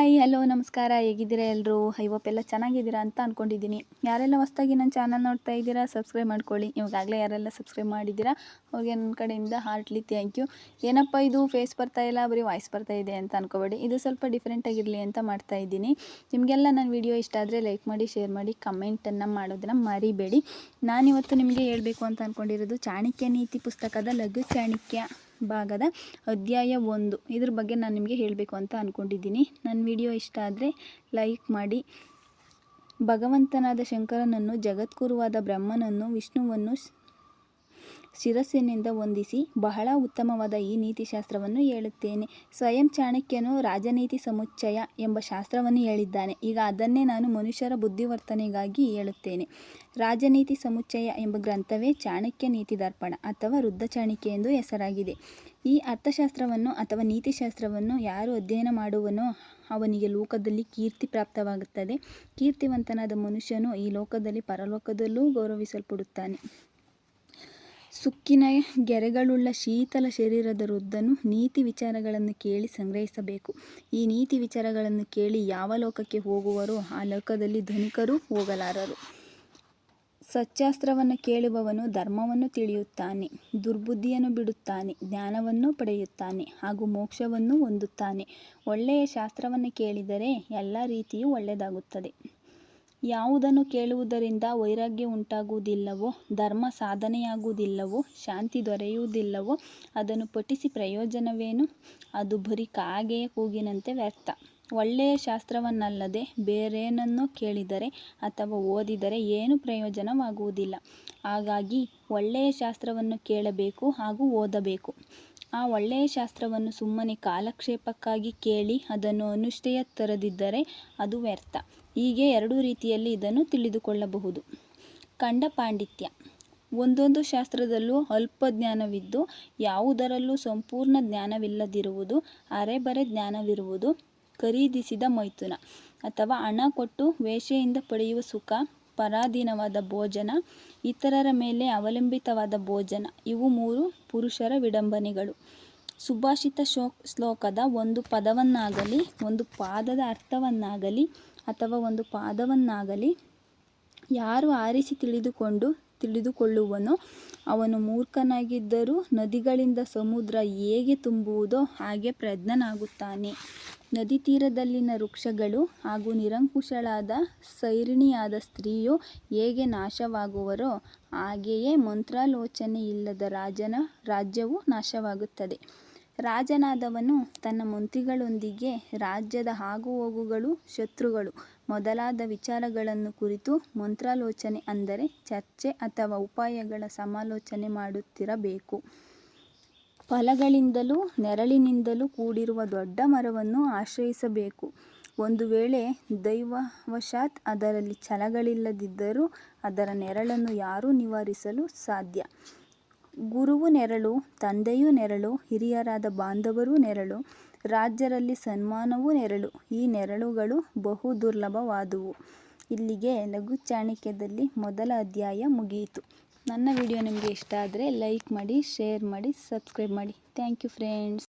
Hi, hello, ನಮಸ್ಕಾರ. ಹೇಗಿದ್ದೀರಾ ಎಲ್ಲರೂ ಎಲ್ಲ ಚೆನ್ನಾಗಿದ್ದೀರಾ ಅಂತ ಅಂದ್ಕೊಂಡಿದ್ದೀನಿ ಯಾರೆಲ್ಲ ಹೊಸ್ದಾಗಿ ನನ್ನ ಚಾನಲ್ ನೋಡ್ತಾ ಇದ್ದೀರಾ ಸಬ್ಸ್ಕ್ರೈಬ್ ಮಾಡ್ಕೊಳ್ಳಿ. ಇವಾಗಲೇ ಯಾರೆಲ್ಲ ಸಬ್ಸ್ಕ್ರೈಬ್ ಮಾಡಿದ್ದೀರಾ ಅವ್ರಿಗೆ ನನ್ನ ಕಡೆಯಿಂದ ಹಾರ್ಟ್ಲಿ ಥ್ಯಾಂಕ್ ಯು ಏನಪ್ಪ ಇದು? ಫೇಸ್ ಬರ್ತಾ ಇಲ್ಲ, ಬರೀ ವಾಯ್ಸ್ ಬರ್ತಾ ಇದೆ ಅಂತ ಅನ್ಕೋಬೇಡಿ. ಇದು ಸ್ವಲ್ಪ ಡಿಫ್ರೆಂಟಾಗಿರಲಿ ಅಂತ ಮಾಡ್ತಾ ಇದ್ದೀನಿ. ನಿಮಗೆಲ್ಲ ನನ್ನ ವಿಡಿಯೋ ಇಷ್ಟ ಆದರೆ ಲೈಕ್ ಮಾಡಿ ಶೇರ್ ಮಾಡಿ ಕಮೆಂಟನ್ನು ಮಾಡೋದನ್ನು ಮರಿಬೇಡಿ. ನಾನಿವತ್ತು ನಿಮಗೆ ಹೇಳಬೇಕು ಅಂತ ಅಂದ್ಕೊಂಡಿರೋದು ಚಾಣಕ್ಯ ನೀತಿ ಪುಸ್ತಕದ ಲಘು ಚಾಣಕ್ಯ. ಭಾಗದ ಅಧ್ಯಾಯ ಒಂದು. ಇದ್ರ ಬಗ್ಗೆ ನಾನು ನಿಮಗೆ ಹೇಳಬೇಕು ಅಂತ ಅಂದ್ಕೊಂಡಿದ್ದೀನಿ ನನ್ನ ವಿಡಿಯೋ ಇಷ್ಟ ಆದರೆ ಲೈಕ್ ಮಾಡಿ. ಭಗವಂತನಾದ ಶಂಕರನನ್ನು ಜಗದ್ಗುರುವಾದ ಬ್ರಹ್ಮನನ್ನು ವಿಷ್ಣುವನ್ನು ಶಿರಸ್ಸಿನಿಂದ ವಂದಿಸಿ ಬಹಳ ಉತ್ತಮವಾದ ಈ ನೀತಿಶಾಸ್ತ್ರವನ್ನು ಹೇಳುತ್ತೇನೆ. ಸ್ವಯಂ ಚಾಣಕ್ಯನು ರಾಜನೀತಿ ಸಮುಚ್ಚಯ ಎಂಬ ಶಾಸ್ತ್ರವನ್ನು ಹೇಳಿದ್ದಾನೆ. ಈಗ ಅದನ್ನೇ ನಾನು ಮನುಷ್ಯರ ಬುದ್ಧಿವರ್ತನೆಗಾಗಿ ಹೇಳುತ್ತೇನೆ. ರಾಜನೀತಿ ಸಮುಚ್ಚಯ ಎಂಬ ಗ್ರಂಥವೇ ಚಾಣಕ್ಯ ನೀತಿ ದರ್ಪಣ ಅಥವಾ ವೃದ್ಧ ಚಾಣಕ್ಯ ಎಂದು ಹೆಸರಾಗಿದೆ. ಈ ಅರ್ಥಶಾಸ್ತ್ರವನ್ನು ಅಥವಾ ನೀತಿಶಾಸ್ತ್ರವನ್ನು ಯಾರು ಅಧ್ಯಯನ ಮಾಡುವನೋ ಅವನಿಗೆ ಲೋಕದಲ್ಲಿ ಕೀರ್ತಿ ಪ್ರಾಪ್ತವಾಗುತ್ತದೆ. ಕೀರ್ತಿವಂತನಾದ ಮನುಷ್ಯನು ಈ ಲೋಕದಲ್ಲಿ ಪರಲೋಕದಲ್ಲೂ ಗೌರವಿಸಲ್ಪಡುತ್ತಾನೆ. ಸುಕ್ಕಿನ ಗೆರೆಗಳುಳ್ಳ ಶೀತಲ ಶರೀರದ ವೃದ್ಧನು ನೀತಿ ವಿಚಾರಗಳನ್ನು ಕೇಳಿ ಸಂಗ್ರಹಿಸಬೇಕು. ಈ ನೀತಿ ವಿಚಾರಗಳನ್ನು ಕೇಳಿ ಯಾವ ಲೋಕಕ್ಕೆ ಹೋಗುವರೋ ಆ ಲೋಕದಲ್ಲಿ ಧನಿಕರು ಹೋಗಲಾರರು. ಸತ್ಯಾಸ್ತ್ರವನ್ನು ಕೇಳುವವನು ಧರ್ಮವನ್ನು ತಿಳಿಯುತ್ತಾನೆ, ದುರ್ಬುದ್ಧಿಯನ್ನು ಬಿಡುತ್ತಾನೆ, ಜ್ಞಾನವನ್ನು ಪಡೆಯುತ್ತಾನೆ ಹಾಗೂ ಮೋಕ್ಷವನ್ನು ಹೊಂದುತ್ತಾನೆ. ಒಳ್ಳೆಯ ಶಾಸ್ತ್ರವನ್ನು ಕೇಳಿದರೆ ಎಲ್ಲ ರೀತಿಯೂ ಒಳ್ಳೆಯದಾಗುತ್ತದೆ. ಯಾವುದನ್ನು ಕೇಳುವುದರಿಂದ ವೈರಾಗ್ಯ ಉಂಟಾಗುವುದಿಲ್ಲವೋ, ಧರ್ಮ ಸಾಧನೆಯಾಗುವುದಿಲ್ಲವೋ, ಶಾಂತಿ ದೊರೆಯುವುದಿಲ್ಲವೋ, ಅದನ್ನು ಪಠಿಸಿ ಪ್ರಯೋಜನವೇನು? ಅದು ಬರೀ ಕಾಗೆಯ ಕೂಗಿನಂತೆ ವ್ಯರ್ಥ. ಒಳ್ಳೆಯ ಶಾಸ್ತ್ರವನ್ನಲ್ಲದೆ ಬೇರೇನನ್ನೋ ಕೇಳಿದರೆ ಅಥವಾ ಓದಿದರೆ ಏನು ಪ್ರಯೋಜನವಾಗುವುದಿಲ್ಲ. ಹಾಗಾಗಿ ಒಳ್ಳೆಯ ಶಾಸ್ತ್ರವನ್ನು ಕೇಳಬೇಕು ಹಾಗೂ ಓದಬೇಕು. ಆ ಒಳ್ಳೆಯ ಶಾಸ್ತ್ರವನ್ನು ಸುಮ್ಮನೆ ಕಾಲಕ್ಷೇಪಕ್ಕಾಗಿ ಕೇಳಿ ಅದನ್ನು ಅನುಷ್ಠೆಯ ತರದಿದ್ದರೆ ಅದು ವ್ಯರ್ಥ. ಹೀಗೆ ಎರಡು ರೀತಿಯಲ್ಲಿ ಇದನ್ನು ತಿಳಿದುಕೊಳ್ಳಬಹುದು. ಕಂಡ ಪಾಂಡಿತ್ಯ. ಒಂದೊಂದು ಶಾಸ್ತ್ರದಲ್ಲೂ ಅಲ್ಪ ಜ್ಞಾನವಿದ್ದು, ಯಾವುದರಲ್ಲೂ ಸಂಪೂರ್ಣ ಜ್ಞಾನವಿಲ್ಲದಿರುವುದು, ಅರೆಬರೆ ಜ್ಞಾನವಿರುವುದು ಖರೀದಿಸಿದ ಮೈಥುನ. ಅಥವಾ ಹಣ ಕೊಟ್ಟು ವೇಷೆಯಿಂದ ಪಡೆಯುವ ಸುಖ ಪರಾಧೀನವಾದ ಭೋಜನ, ಇತರರ ಮೇಲೆ ಅವಲಂಬಿತವಾದ ಭೋಜನ, ಇವು ಮೂರು ಪುರುಷರ ವಿಡಂಬನೆಗಳು. ಸುಭಾಷಿತ ಶೋ ಶ್ಲೋಕದ ಒಂದು ಪದವನ್ನಾಗಲಿ, ಒಂದು ಪಾದದ ಅರ್ಥವನ್ನಾಗಲಿ, ಅಥವಾ ಒಂದು ಪಾದವನ್ನಾಗಲಿ ಯಾರು ಆರಿಸಿ ತಿಳಿದುಕೊಂಡು ತಿಳಿದುಕೊಳ್ಳುವನೋ ಅವನು ಮೂರ್ಖನಾಗಿದ್ದರೂ ನದಿಗಳಿಂದ ಸಮುದ್ರ ಹೇಗೆ ತುಂಬುವುದೋ ಹಾಗೆ ಪ್ರಜ್ಞನಾಗುತ್ತಾನೆ. ನದಿ ತೀರದಲ್ಲಿನ ವೃಕ್ಷಗಳು ಹಾಗೂ ನಿರಂಕುಶಳಾದ ಸೈರಿಣಿಯಾದ ಸ್ತ್ರೀಯು ಹೇಗೆ ನಾಶವಾಗುವರೋ ಹಾಗೆಯೇ ಮಂತ್ರಾಲೋಚನೆಯಿಲ್ಲದ ರಾಜನ ರಾಜ್ಯವು ನಾಶವಾಗುತ್ತದೆ. ರಾಜನಾದವನು ತನ್ನ ಮಂತ್ರಿಗಳೊಂದಿಗೆ ರಾಜ್ಯದ ಆಗುಹೋಗುಗಳು ಶತ್ರುಗಳು. ಮೊದಲಾದ ವಿಚಾರಗಳನ್ನು ಕುರಿತು ಮಂತ್ರಾಲೋಚನೆ ಅಂದರೆ ಚರ್ಚೆ ಅಥವಾ ಉಪಾಯಗಳ ಸಮಾಲೋಚನೆ ಮಾಡುತ್ತಿರಬೇಕು. ಫಲಗಳಿಂದಲೂ ನೆರಳಿನಿಂದಲೂ ಕೂಡಿರುವ ದೊಡ್ಡ ಮರವನ್ನು ಆಶ್ರಯಿಸಬೇಕು. ಒಂದು ವೇಳೆ ದೈವವಶಾತ್ ಅದರಲ್ಲಿ ಛಲಗಳಿಲ್ಲದಿದ್ದರೂ ಅದರ ನೆರಳನ್ನು ಯಾರೂ ನಿವಾರಿಸಲು ಸಾಧ್ಯ. ಗುರುವು ನೆರಳು, ತಂದೆಯೂ ನೆರಳು, ಹಿರಿಯರಾದ ಬಾಂಧವರೂ ನೆರಳು, ರಾಜ್ಯರಲ್ಲಿ ಸನ್ಮಾನವೂ ನೆರಳು. ಈ ನೆರಳುಗಳು ಬಹು ದುರ್ಲಭವಾದುವು. ಇಲ್ಲಿಗೆ ಲಘು ಚಾಣಕ್ಯದಲ್ಲಿ ಮೊದಲ ಅಧ್ಯಾಯ ಮುಗಿಯಿತು. ನನ್ನ ವಿಡಿಯೋ ನಿಮಗೆ ಇಷ್ಟ ಆದರೆ ಲೈಕ್ ಮಾಡಿ, ಶೇರ್ ಮಾಡಿ, ಸಬ್ಸ್ಕ್ರೈಬ್ ಮಾಡಿ. Thank you friends.